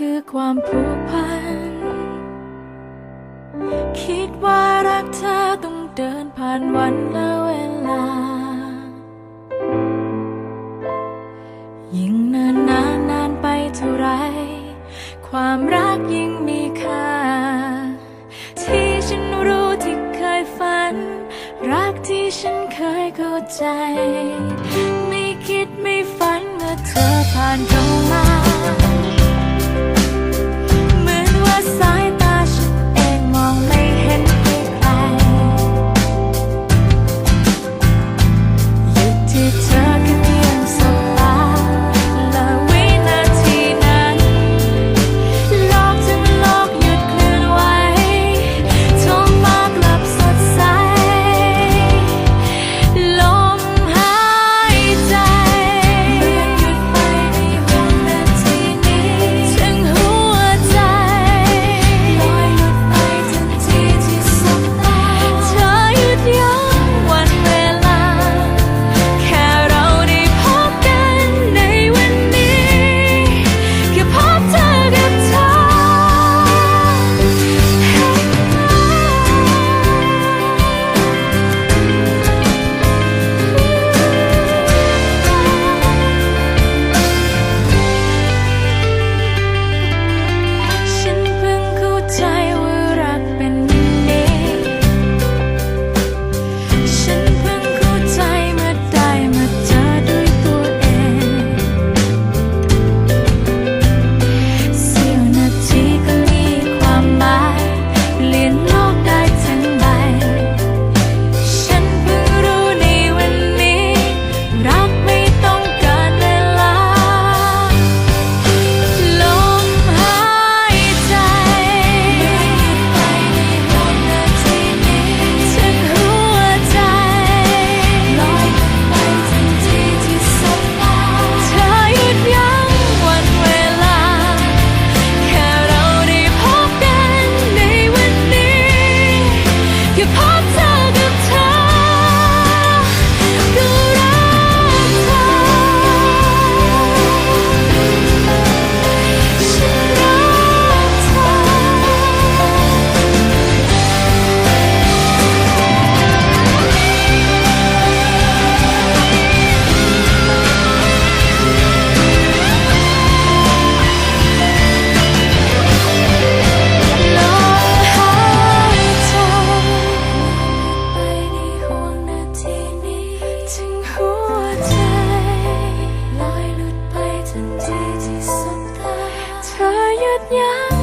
คือความผูกพัน คิดว่ารักเธอต้องเดินผ่านวันและเวลา ยิ่งนานนานนานไปเท่าไร ความรักยิ่งมีค่า ที่ฉันรู้ที่เคยฝัน รักที่ฉันเคยเข้าใจ ไม่คิดไม่ฝันเมื่อเธอผ่านเข้ามา 一样。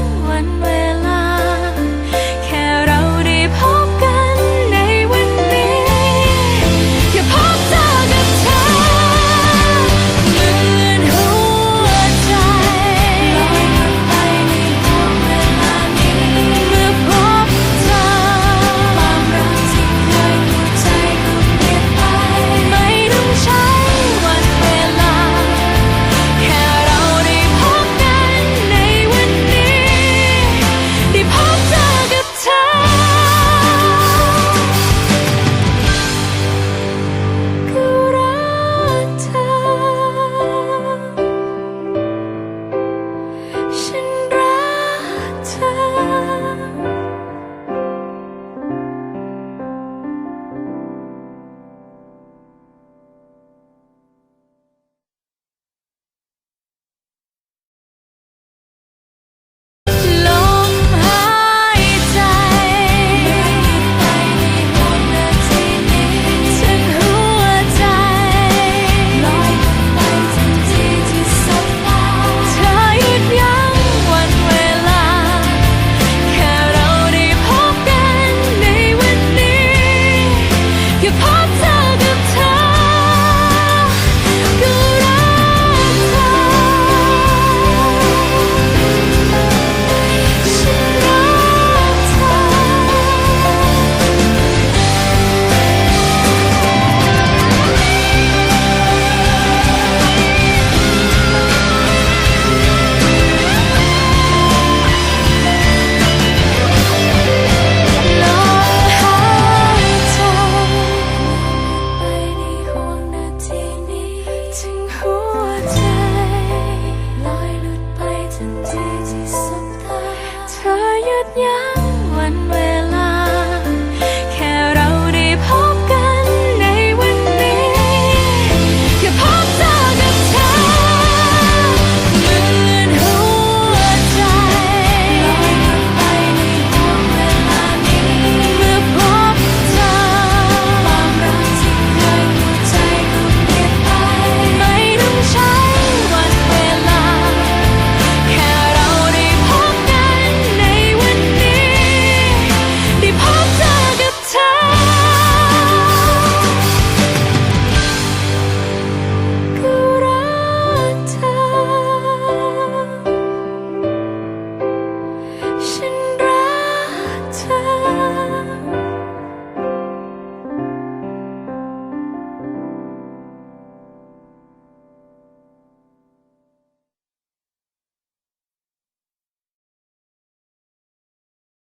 ดยังวันเวล